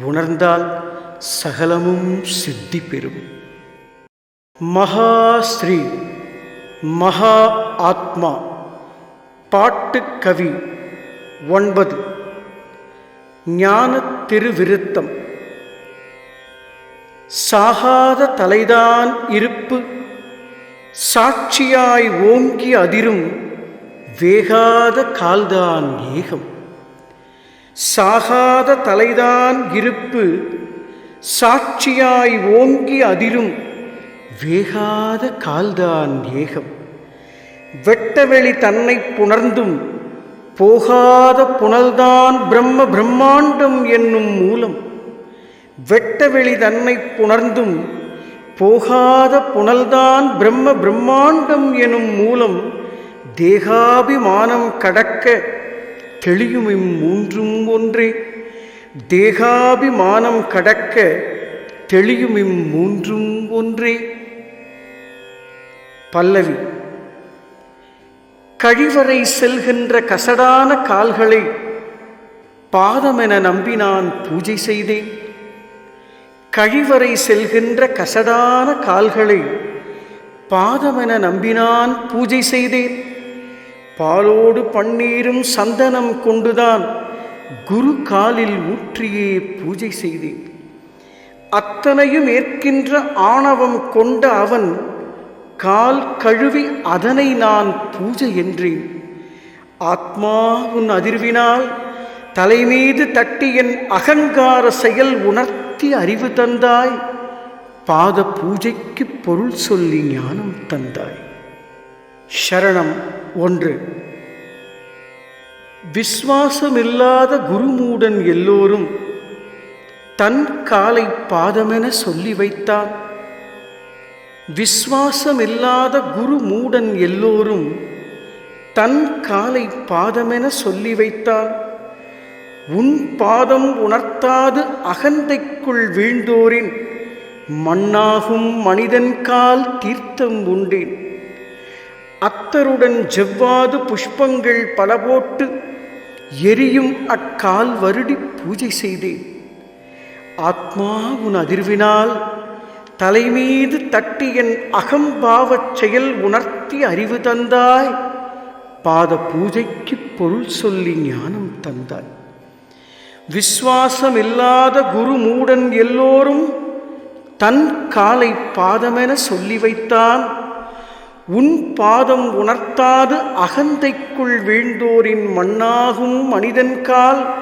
உணர்ந்தால் சகலமும் சித்தி பெறும். மகா ஸ்ரீ மகா ஆத்மா பாட்டுக்கவி ஒன்பது. ஞான திருவிருத்தம். சாகாத தலைதான் இருப்பு சாட்சியாய் ஓங்கி அதிரும் வேகாத கால்தான் ஏகம். சாகாத தலைதான் இருப்பு சாட்சியாய் ஓங்கி அதிரும் வேகாத கால்தான் ஏகம். வெட்டவெளி தன்னை புணர்ந்தும் போகாத புனல்தான் பிரம்ம பிரம்மாண்டம் என்னும் மூலம். வெட்டவெளி தன்னை புணர்ந்தும் போகாத புனல்தான் பிரம்ம பிரம்மாண்டம் எனும் மூலம் தேகாபிமானம் கடக்க தெளியும் இம்மூன்றும் ஒன்றே. தேகாபிமானம் கடக்க தெளியும் இம்மூன்றும் ஒன்றே. பல்லவி கழிவறை செல்கின்ற கசடான கால்களை பாதமென நம்பி நான் பூஜை செய்தேன் கழிவறை செல்கின்ற கசடான கால்களை பாதமென நம்பினான் பூஜை செய்தேன் பாலோடு பன்னீரும் சந்தனம் கொண்டுதான் குரு காலில் ஊற்றியே பூஜை செய்தேன். அத்தனையும் ஏற்கின்ற ஆணவம் கொண்ட அவன் கால் கழுவி அதனை நான் பூஜை என்றேன். ஆத்மா உன் அதிர்வினால் தலைமீது தட்டி என் அகங்கார செயல் உணர்த்தி அறிவு தந்தாய். பாத பூஜைக்கு பொருள் சொல்லி ஞானம் தந்தாய். சரணம் ஒன்று. விஸ்வாசமில்லாத குருமூடன் எல்லோரும் தன் காலை பாதமென சொல்லி வைத்தான் விஸ்வாசமில்லாத குரு மூடன் எல்லோரும் தன் காலை பாதமென சொல்லி வைத்தான் உன் பாதம் உணர்த்தாது அகந்தைக்குள் வீழ்ந்தோரின் மண்ணாகும் மனிதன் கால் தீர்த்தம் உண்டேன். அத்தருடன் ஜெவ்வாது புஷ்பங்கள் பல போட்டு எரியும் அக்கால் வருடி பூஜை செய்தேன். ஆத்மா உன் அதிர்வினால் தலைமீது தட்டி என் அகம்பாவச் செயல் உணர்த்தி அறிவு தந்தாய். பாத பூஜைக்கு பொருள் சொல்லி ஞானம் தந்தாய். விஸ்வாசமில்லாத குரு மூடன் எல்லோரும் தன் காலை பாதமென சொல்லி வைத்தான். உன் பாதம் உணர்த்தாது அகந்தைக்குள் வீழ்ந்தோரின் மண்ணாகும் மனிதன் கால்.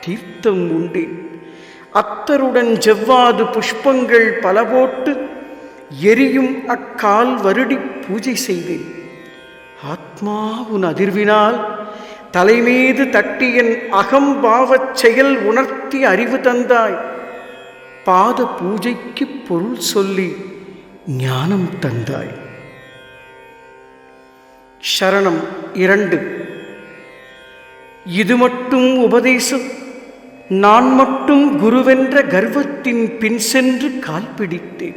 தீர்த்தம் உண்டேன். அத்தருடன் ஜெவ்வாது புஷ்பங்கள் பல போட்டு எரியும் அக்கால் வருடி பூஜை செய்தேன். ஆத்மா உன் அதிர்வினால் தலைமீது தட்டியன் அகம்பாவச் செயல் உணர்த்தி அறிவு தந்தாய். பாத பூஜைக்கு பொருள் சொல்லி ஞானம் தந்தாய். சரணம் இரண்டு. இது மட்டும் உபதேசம் நான் மட்டும் குருவென்ற கர்வத்தின் பின் சென்று கால் பிடித்தேன்.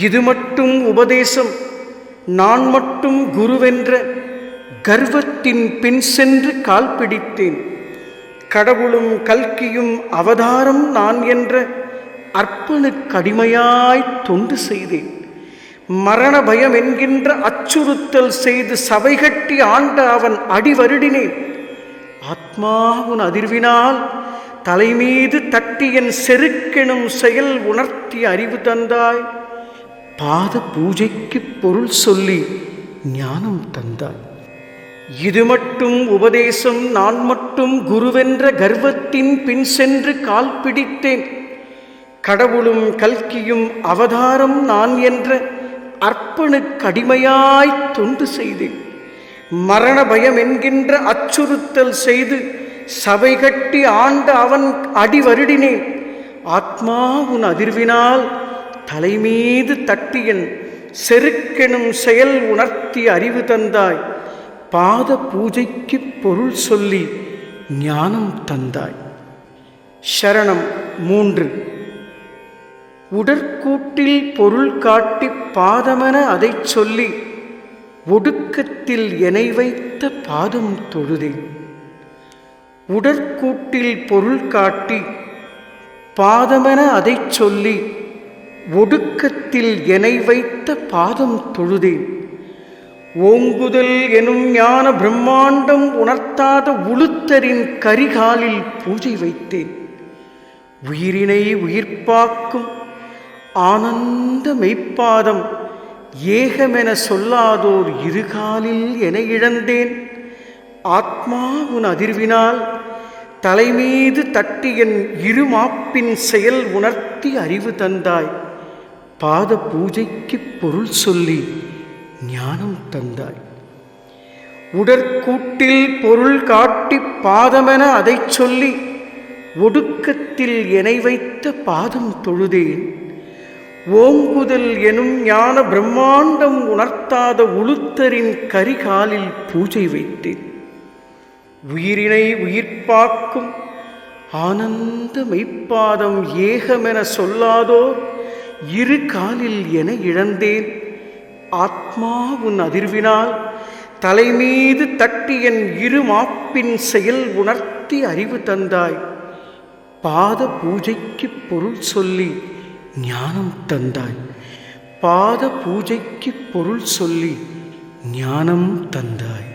இது மட்டும் உபதேசம் நான் மட்டும் குருவென்ற கர்வத்தின் பின் சென்று கால் பிடித்தேன். கடவுளும் கல்கியும் அவதாரம் நான் என்ற அர்ப்பணுக்கடிமையாய் தொண்டு செய்தேன். மரண பயம் என்கின்ற அச்சுறுத்தல் செய்து சபை கட்டி ஆண்ட அவன் அடிவருடினேன். ஆத்மாவுன் அதிர்வினால் தலைமீது தட்டியன் செருக்கெனும் செயல் உணர்த்தி அறிவு தந்தாய். பாத பூஜைக்கு பொருள் சொல்லி ஞானம் தந்தாய். இது மட்டும் உபதேசம் நான் மட்டும் குருவென்ற கர்வத்தின் பின் சென்று கால் பிடித்தேன். கடவுளும் கல்கியும் அவதாரம் நான் என்ற அர்ப்பணுக்கடிமையாய் தொண்டு செய்து மரண பயம் என்கின்ற அச்சுறுத்தல் செய்து சபை கட்டி ஆண்ட அவன் அடி வருடினேன் ஆத்மா உன் அதிர்வினால் தலைமீது தட்டியன் செருக்கெனும் செயல் உணர்த்தி அறிவு தந்தாய் பாத பூஜைக்கு பொருள் சொல்லி ஞானம் தந்தாய். சரணம் மூன்று. உடற்கூட்டில் பொருள் காட்டி பாதமென அதை சொல்லி ஒடுக்கத்தில் எனை வைத்த பாதம் தொழுதேன் உடற்கூட்டில் பொருள் காட்டி பாதமென அதை சொல்லி ஒடுக்கத்தில் எனை வைத்த பாதம் தொழுதேன் ஓங்குதல் எனும் ஞான பிரம்மாண்டம் உணர்த்தாத உளுத்தரின் கரிகாலில் பூஜை வைத்தேன். உயிரினை உயிர்ப்பாக்கும் ஆனந்த மெய்ப்பாதம் ஏகமென சொல்லாதோர் இருகாலில் என இழந்தேன். ஆத்மா உன் அதிர்வினால் தலைமீது தட்டி என் இருமாப்பின் செயல் உணர்த்தி அறிவு தந்தாய். பாத பூஜைக்கு பொருள் சொல்லி ஞானம் தந்தாய். உடற்கூட்டில் பொருள் காட்டி பாதமென அதைச் சொல்லி ஒடுக்கத்தில் எனை வைத்த பாதம் தொழுதேன். ஓங்குதல் எனும் ஞான பிரம்மாண்டம் உணர்த்தாத உளுத்தரின் கரிகாலில் பூஜை வைத்தேன். உயிரினை உயிர்ப்பாக்கும் ஆனந்த மெய்ப்பாதம் ஏகமென சொல்லாதோ இரு காலில் என இழந்தேன். ஆத்மா உன் அதிர்வினால் தலைமீது தட்டி என் இரு மாப்பின் செயல் உணர்த்தி அறிவு தந்தாய். பாத பூஜைக்கு பொருள் சொல்லி ஞானம் தந்தாய். பாத பூஜைக்கு பொருள் சொல்லி ஞானம் தந்தாய்.